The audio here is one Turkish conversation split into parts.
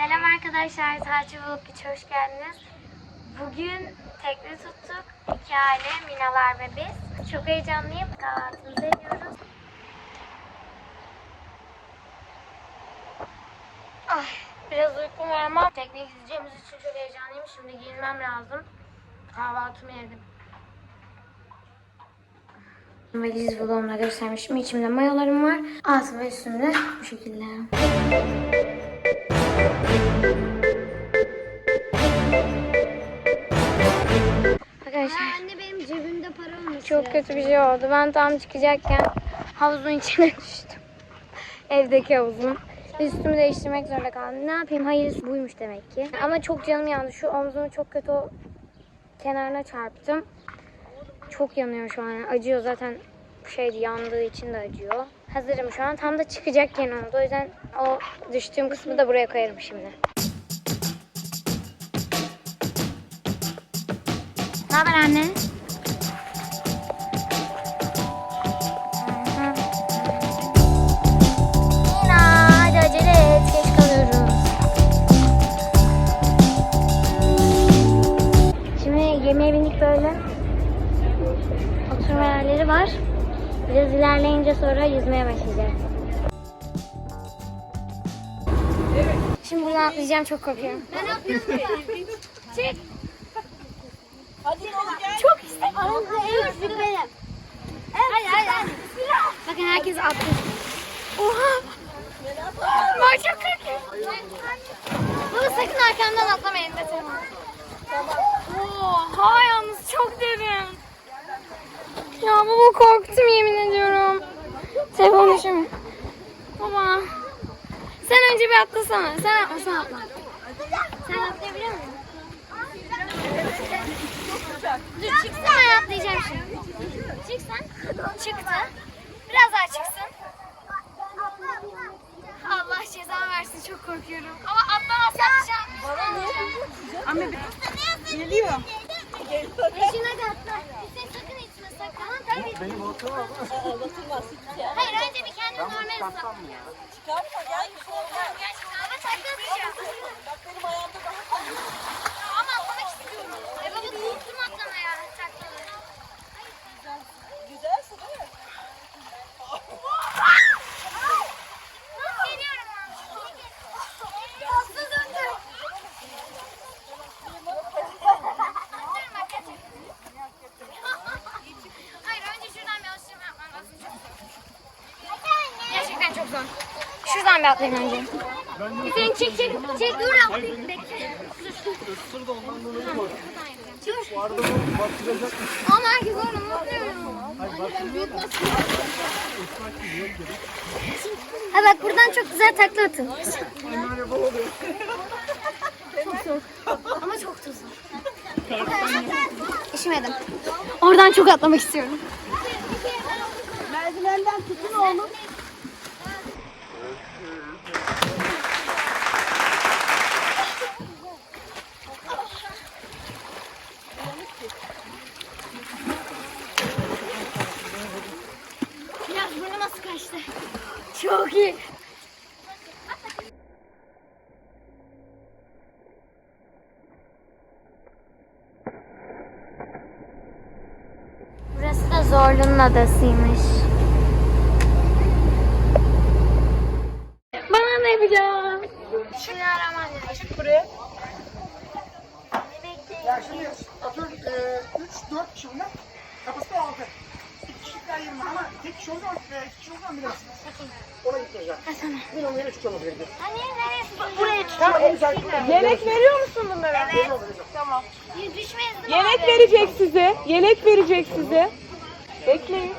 Selam arkadaşlar, Taçı Bulutkiç hoş geldiniz. Bugün tekne tuttuk. İki aile, Minalar ve biz. Çok heyecanlıyım. Kahvaltımızı ediyoruz. Ay, biraz uykum var ama tekneye gideceğimiz için çok heyecanlıyım. Şimdi giyinmem lazım. Kahvaltımı yedim. Valiz vlogumda göstermiştim. İçimde mayolarım var. Altım ve üstümde bu şekilde. Arkadaşlar Anne benim cebimde para olmuş. çok kötü bir şey oldu. Ben tam çıkacakken havuzun içine düştüm. Evdeki havuzun. Üstümü değiştirmek zorunda kaldım. Ne yapayım? Hayır buymuş demek ki. Ama çok canım yandı. Şu omzumu çok kötü o kenarına çarptım. Çok yanıyor şu an. Acıyor zaten şeydi yandığı için de acıyor. Hazırım şu an. Tam da çıkacakken oldu. O yüzden o düştüğüm kısmı da buraya koyarım şimdi. Ne haber anne? Yüzmeye başlayacağız. Şimdi buradan atlayacağım çok korkuyorum. Ben yapıyorum ya. Çek. Çok istedim. Evet benim. Hadi hadi hadi. Bakın herkes atlıyor. Oha. Çok korkuyorum. Baba sakın arkamdan atlamayın mesela. Oha yalnız çok derin. Ya baba korktum yemin ediyorum. Telefonu düşürme. Baba. Sen önce bir atlasana. Sen atla sen atla. Sen atlayabiliyor musun? Dur çıksana ben atlayacağım şimdi. Çık sen. Çıktı. Biraz daha çıksın. Allah ceza versin çok korkuyorum. Ama atlamazsam atlayacağım. Geliyor. Eşine de atla. Hüseyin sakın içme sakın. Tamam tabii. Benim oturma Hayır önce bir kendini normal ıslat. Çıkarma gel. Gerçekten ama takla atacağım. Bak benim ayağımda daha kalın. Ama atlamak istiyorum. E baba korktum atlamaya taklaları. Güzelsin değil mi? Nasıl geliyorum ben? Hızlı döndüm. Atıyorum bak kaçın. Hayır önce şuradan bir alıştırma yapmam lazım. Çok zor. Gerçekten çok zor. Şuradan bir atlayayım önce. Hüseyin çek çek. Çek dur atlayayım. Bekle. Ama herkes yapıyor? Ha bak buradan çok güzel takla atın. Çok soğuk. Ama çok tuzlu. İşmedim. Oradan çok atlamak istiyorum. Merdivenden tutun oğlum. Çok iyi. Burası da Zorlu'nun adasıymış. Bana ne yapacağım? Bismillahirrahmanirrahim. Çık buraya. Ne bekliyorsun? Ya şimdi atıyorum 3-4 kişi bunlar. Kapısı da 6. İki kişilikler 20 ama tek kişi e, iki kişi mu biraz. Ona gitmeyeceğim. Bir onu yere tutacağım o zaman. Hani neresi? Buraya Tamam onu sen Yemek veriyor musun bunlara? Evet. Tamam. Düşmeyiz değil mi Yemek abi? verecek size. Yemek verecek size. Bekleyin.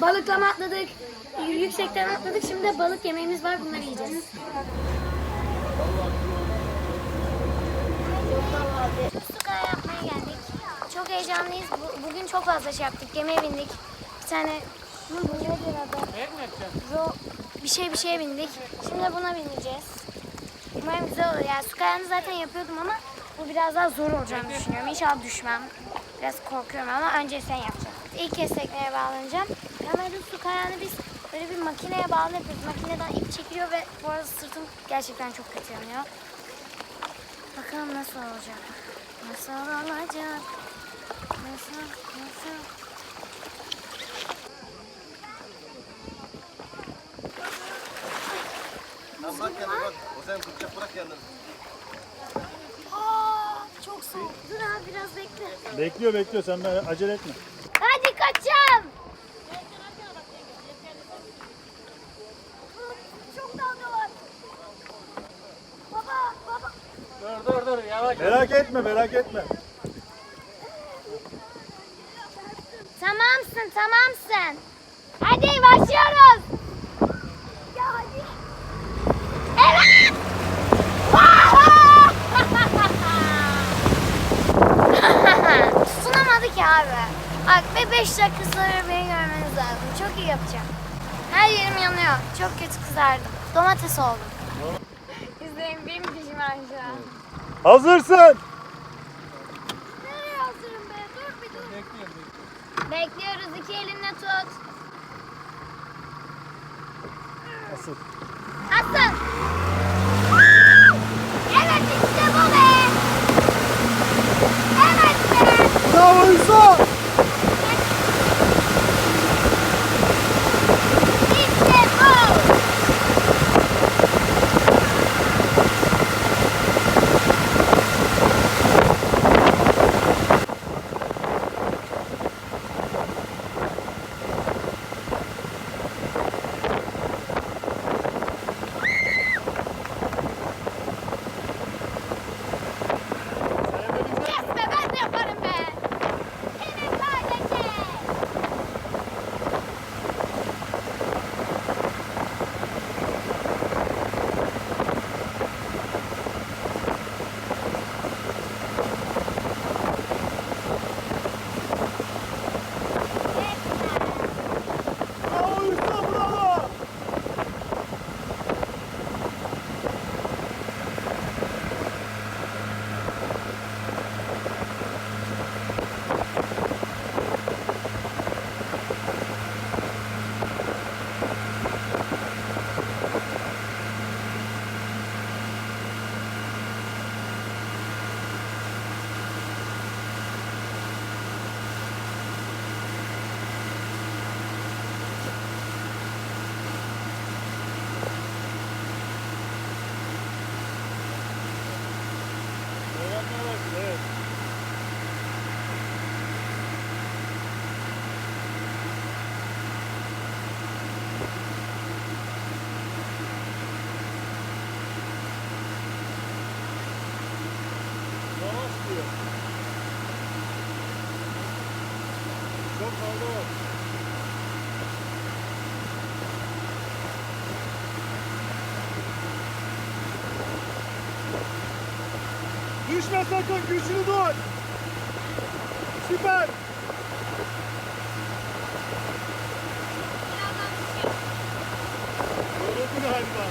Balıklama atladık, yüksekten atladık. Şimdi de balık yemeğimiz var, bunları yiyeceğiz. Su kaya yapmaya geldik. Çok heyecanlıyız. Bu- bugün çok fazla şey yaptık. Gemiye bindik. Bir tane bu nedir adı? Ro bir şey bir şeye bindik. Şimdi buna bineceğiz. Umarım güzel olur. Yani su kayağını zaten yapıyordum ama bu biraz daha zor olacağını düşünüyorum. İnşallah düşmem. Biraz korkuyorum ama önce sen yapacaksın. İlk kez tekneye bağlanacağım. Normalde su kayağını biz böyle bir makineye bağlı yapıyoruz. Makineden ip çekiliyor ve bu arada sırtım gerçekten çok kötü yanıyor. Bakalım nasıl olacak. Nasıl olacak? Nasıl? Nasıl? Bak kendine bak. O sen tutacak bırak kendini. Aa, çok soğuk. Dur abi biraz bekle. Bekliyor bekliyor sen acele etme. Hadi kaçacağım. Çok dalga var. Baba, baba. Merak etme merak etme. Tamamsın, tamamsın. Hadi başlıyoruz. Ya hadi. Evet. Tutunamadık ya abi. Bak bir 5 dakika sonra beni görmeniz lazım. Çok iyi yapacağım. Her yerim yanıyor. Çok kötü kızardım. Domates oldum. İzleyin benim dişim aşağı. Hazırsın. Nereye hazırım be? Dur bir dur. Bekliyoruz. İki elinle tut. Nasıl? Asıl. Evet işte bu be. Evet be. Bravo Hüsam. Düşme sakın güçlü dur. Süper. Yoruldun galiba.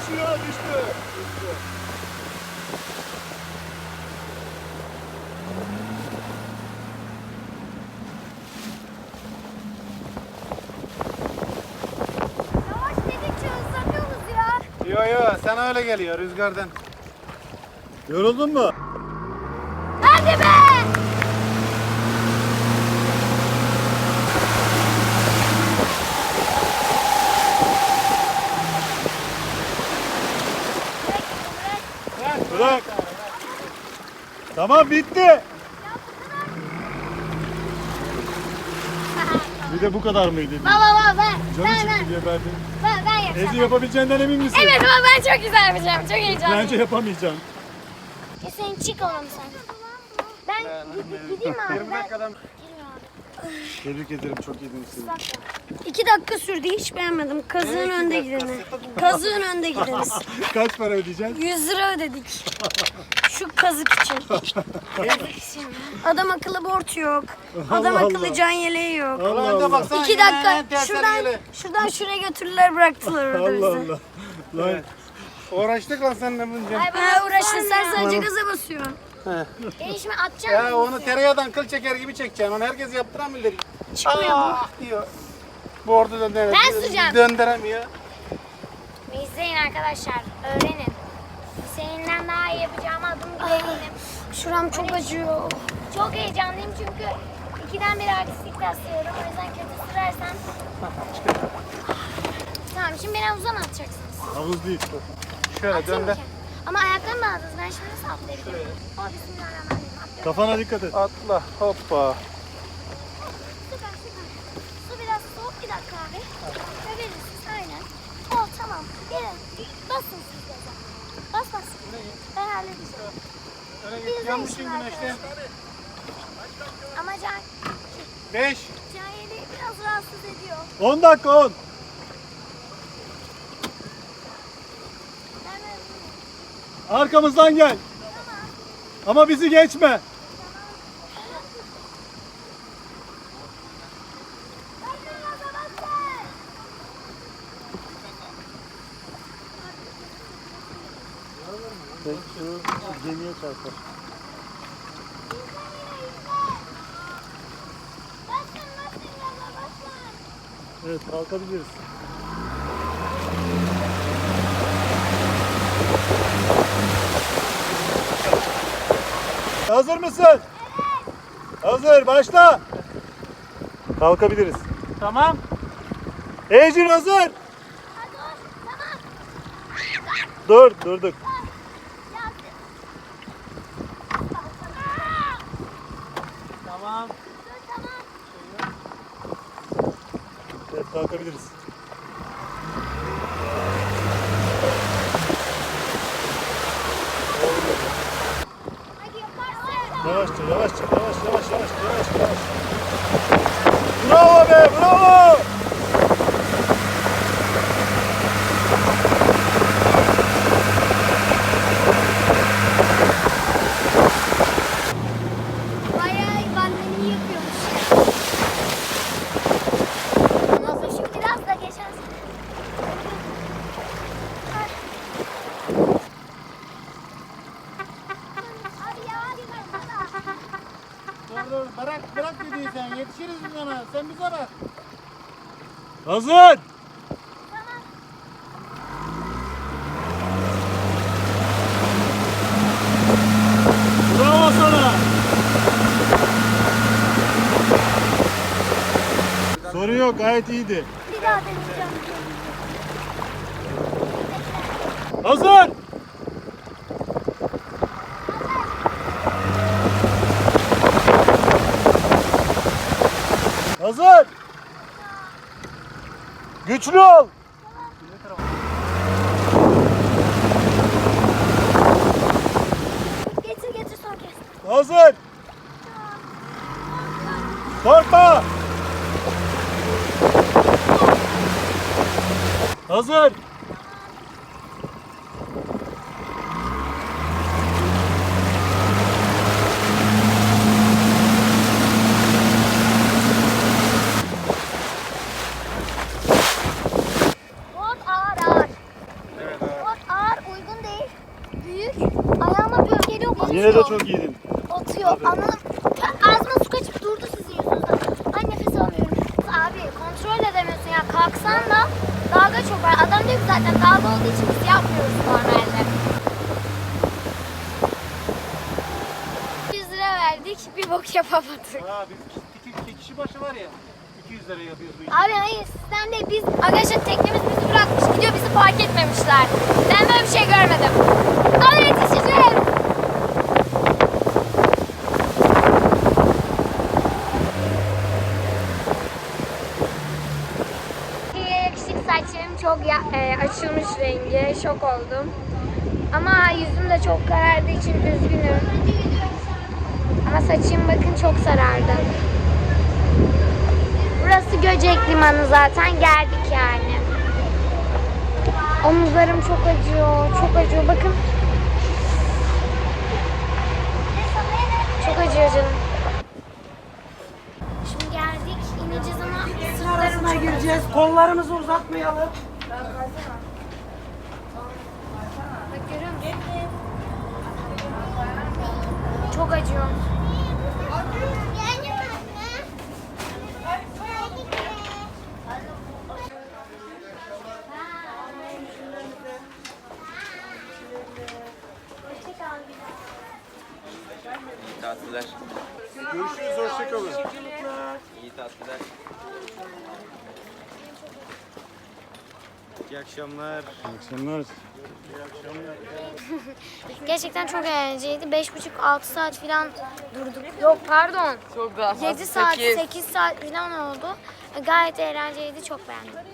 Düşüyor düştü. Düştü. Yavaş dedikçe hızlanıyoruz ya. Yo yo sana öyle geliyor rüzgardan. Yoruldun mu? Hadi be. Bırak. Tamam bitti. Bir de bu kadar mıydı? Baba baba ben. Canı Ben çıktı ben. diye ben. Ben, ben yapacağım. Ezi yapabileceğinden emin misin? Evet baba ben çok güzel yapacağım. Çok heyecanlıyım. Bence yapamayacaksın. Hüseyin çık oğlum sen. Ben gideyim, gideyim abi. 20 Ben... dakikadan Geliyorum abi. Tebrik ederim çok iyiydiniz siz. İki dakika sürdü hiç beğenmedim. Kazığın önde gideni. Kazığın önde gideniz. Kaç para ödeyeceksin? 100 lira ödedik. Şu kazık için. Adam akıllı borç yok. Adam Allah akıllı Allah. can yeleği yok. Allah Allah. baksana. İki dakika şuradan şuradan şuraya götürdüler bıraktılar orada Allah bizi. Allah. Lan Uğraştık lan seninle bunca. Ha uğraştın sen sadece gaza basıyorsun. Değişme atacağım. Ya onu tereyağdan kıl çeker gibi çekeceksin. Onu herkes yaptıramıyor. Çıkmıyor mu? Ah diyor. Bu orada döndüremiyor. Ben süreceğim. Döndüremiyor. İzleyin arkadaşlar. Öğrenin. Seninle daha iyi yapacağıma adım gibi eminim. Şuram çok acıyor. Çok heyecanlıyım çünkü ikiden beri artistik taslıyorum. O yüzden kötü sürersem... tamam şimdi beni havuza mı atacaksınız? havuz değil. Şöyle Atayım döndür. ki. Ama ayaklarımı bağladınız. Ben şimdi nasıl atlayabilirim? O bismillahirrahmanirrahim. Atlıyorum. Kafana dikkat et. Atla hoppa. Süper süper. Su biraz soğuk bir dakika abi. Ve verirsiniz aynen. Ol tamam. Gelin. Basın siz de. Bas bas. Ben halledeceğim. Öyle git. de Yanmışsın güneşte. Ama Can, Beş. Can yeleği biraz rahatsız ediyor. 10 dakika 10. Arkamızdan gel. Ama bizi geçme. Gemiye çarpar. Evet kalkabiliriz. Hazır mısın? Hazır başla. Kalkabiliriz. Tamam. Ecin hazır. Ha, dur. Tamam. Dur durduk. Tamam. Dur tamam. Evet kalkabiliriz. Yavaş yavaş yavaş yavaş yavaş. Bravo be bravo. Bayağı bandını yapıyormuş. Nasıl şu biraz da geçen sene. Abi ya hadi baksana. Dur bırak bırak dediysen yetişiriz biz ona. Sen bize bak. Hazır. Bravo sana. Sorun yok gayet iyiydi. Bir daha deneyeceğim. Hazır. Hazır. Güçlü ol. Getir getir son kez. Hazır. Korkma. Hazır. Yine de çok iyiydin. Batıyor. Anladım. Ağzıma su kaçıp durdu sizin yüzünüzden. Ay nefes alamıyorum. Abi kontrol edemiyorsun ya. Kalksan da dalga çok var. Adam diyor ki zaten dalga olduğu için biz yapmıyoruz normalde. 100 lira verdik. Bir bok yapamadık. Ha biz iki, iki kişi başı var ya. 200 lira yapıyoruz bu işi. Abi hayır sistem değil. Biz arkadaşlar teknemiz bizi bırakmış gidiyor bizi fark etmemişler. Ben böyle bir şey görmedim. Ama yetişeceğim. Yakışık saçlarım çok ya- e, açılmış rengi. Şok oldum. Ama yüzüm de çok karardığı için üzgünüm. Ama saçım bakın çok sarardı. Göcek Limanı zaten geldik yani. Omuzlarım çok acıyor, çok acıyor. Bakın. Çok acıyor canım. Şimdi geldik, ineceğiz ama sırtlarım çok gireceğiz. Kollarımızı uzatmayalım. Musun? Çok acıyor. Tatiller. Görüşürüz, hoşçakalın. İyi tatiller. İyi akşamlar. İyi akşamlar. Gerçekten çok eğlenceliydi. 5,5-6 saat falan durduk. Yok pardon. Çok daha 7 saat, 8 saat falan oldu. Gayet eğlenceliydi. Çok beğendim.